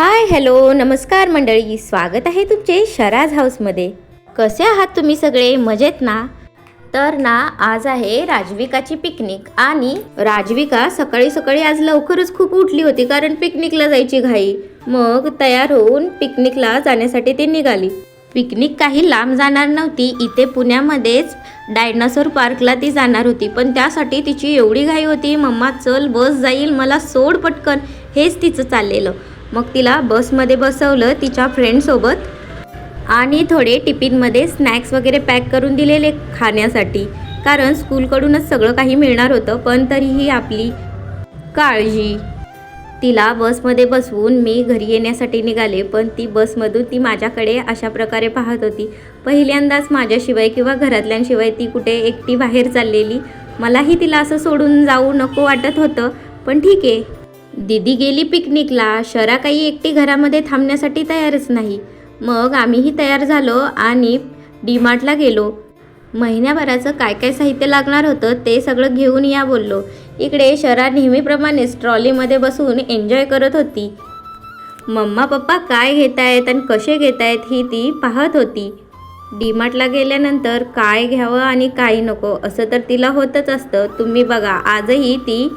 Hi hello नमस्कार मंडळी. स्वागत आहे तुमचे शराज हाऊसमध्ये. कसे आहात तुम्ही सगळे? मजेत ना? तर ना आज आहे राजविकाची पिकनिक आणि राजविका सकाळी सकाळी आज लवकरच खूप उठली होती कारण पिकनिकला जायची घाई. मग तयार होऊन पिकनिकला जाण्यासाठी ती निघाली. पिकनिक काही लांब जाणार नव्हती. इथे पुण्यामध्येच डायनासोर पार्कला ती जाणार होती. पण त्यासाठी तिची एवढी घाई होती मम्मा चल बस जाईल मला सोड पटकन. हेच तिचं चाललेलं. मग तिला बसमध्ये बसवलं तिच्या फ्रेंडसोबत आणि थोडे टिफिनमध्ये स्नॅक्स वगैरे पॅक करून दिलेले खाण्यासाठी. कारण स्कूलकडूनच सगळं काही मिळणार होतं पण तरीही आपली काळजी. तिला बसमध्ये बसवून मी घरी येण्यासाठी निघाले पण ती बसमधून ती माझ्याकडे अशा प्रकारे पाहत होती. पहिल्यांदाच माझ्याशिवाय किंवा घरातल्यांशिवाय ती कुठे एकटी बाहेर चाललेली. मलाही तिला असं सोडून जाऊ नको वाटत होतं पण ठीक आहे. दिदी गेली पिकनिकला शरा काही एकटी घरामध्ये थांबण्यासाठी तयारच नाही. मग आम्हीही तयार झालो आणि डीमार्टला गेलो. महिन्याभराचं काय काय साहित्य लागणार होतं ते सगळं घेऊन या बोललो. इकडे शरा नेहमीप्रमाणेच ट्रॉलीमध्ये बसून एन्जॉय करत होती. मम्मा पप्पा काय घेत आहेत आणि कसे घेत आहेत ही ती पाहत होती. डीमार्टला गेल्यानंतर काय घ्यावं आणि काय नको असं तर तिला होतच असतं. तुम्ही बघा आजही ती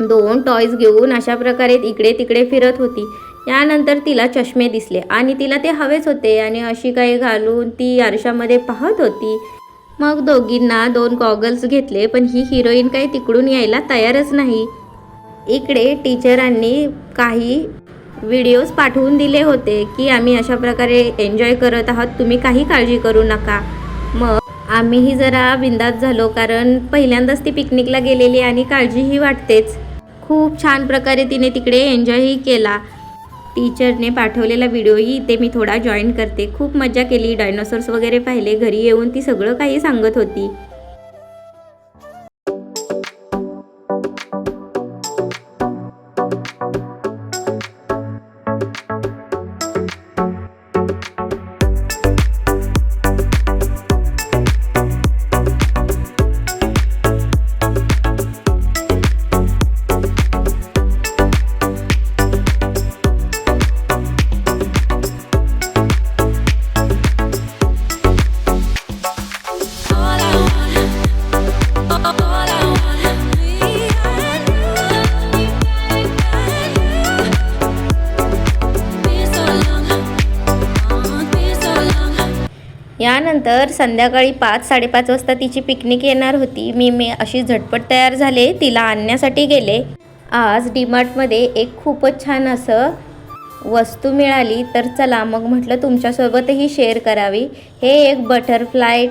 दोन टॉयज घेऊन अशा प्रकारे इकडे तिकडे फिरत होती. यानंतर तिला चष्मे दिसले आणि तिला ते हवेच होते आणि अशी काही घालून ती आरशामध्ये पाहत होती. मग दोघींना दोन गॉगल्स घेतले पण ही हिरोईन काही तिकडून यायला तयारच नाही. इकडे टीचरांनी काही व्हिडिओज पाठवून दिले होते की आम्ही अशा प्रकारे एन्जॉय करत आहोत तुम्ही काही काळजी करू नका. मग आम्हीही जरा बिंदात झालो कारण पहिल्यांदाच ती पिकनिकला गेलेली आणि काळजीही वाटतेच. खूप छान प्रकारे तिने तिकडे एन्जॉयही केला. टीचरने पाठवलेला व्हिडिओही इथे मी थोडा जॉईन करते. खूप मजा केली. डायनोसॉर्स वगैरे पाहिले. घरी येऊन ती सगळं काही सांगत होती. यानंतर संध्याकाळी पाच साडेपाच वाजता तिची पिकनिक येणार होती. मी मी अशी झटपट तयार झाले तिला आणण्यासाठी गेले. आज डीमार्टमध्ये एक खूपच छान असं वस्तू मिळाली. तर चला मग म्हटलं तुमच्यासोबतही शेअर करावी. हे एक बटरफ्लाय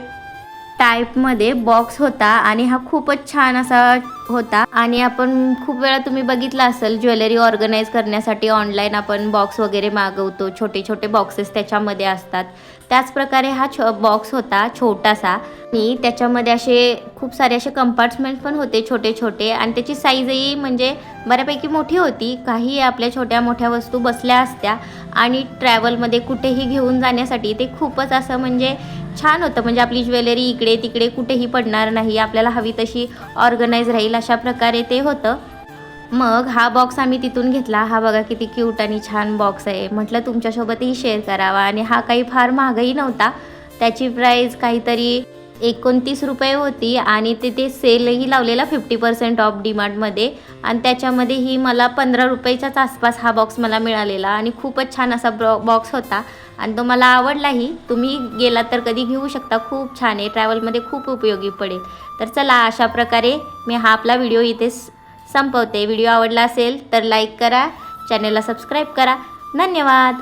टाईपमध्ये बॉक्स होता आणि हा खूपच छान असा होता. आणि आपण खूप वेळा तुम्ही बघितला असेल ज्वेलरी ऑर्गनाईज करण्यासाठी ऑनलाईन आपण बॉक्स वगैरे मागवतो. छोटे छोटे बॉक्सेस त्याच्यामध्ये असतात. त्याच प्रकारे हा छो बॉक्स होता छोटासा. आणि त्याच्यामध्ये असे खूप सारे असे कंपार्टमेंट पण होते छोटे छोटे. आणि त्याची साईजही म्हणजे बऱ्यापैकी मोठी होती. काही आपल्या छोट्या मोठ्या वस्तू बसल्या असत्या. आणि ट्रॅव्हलमध्ये कुठेही घेऊन जाण्यासाठी ते खूपच असं म्हणजे छान होतं. म्हणजे आपली ज्वेलरी इकडे तिकडे कुठेही पडणार नाही. आपल्याला हवी तशी ऑर्गनाईज राहील अशा प्रकारे ते होतं. मग हा बॉक्स आम्ही तिथून घेतला. हा बघा किती क्यूट आणि छान बॉक्स आहे. म्हटलं तुमच्यासोबतही शेअर करावा. आणि हा काही फार महागही नव्हता. त्याची प्राईज काहीतरी एकोणतीस रुपये होती आणि तिथे सेलही लावलेला फिफ्टी पर्सेंट ऑफ डीमार्टमध्ये आणि त्याच्यामध्येही मला पंधरा रुपयाच्याच आसपास हा बॉक्स मला मिळालेला आणि खूपच छान असा ब्रॉ बॉक्स होता. आणि तो मला आवडलाही. तुम्ही गेलात तर कधी घेऊ शकता. खूप छान आहे. ट्रॅव्हलमध्ये खूप उपयोगी पडेल. तर चला अशा प्रकारे मी हा आपला व्हिडिओ इथे संपवते. व्हिडिओ आवडला असेल तर लाईक करा. चॅनलला सबस्क्राईब करा. धन्यवाद!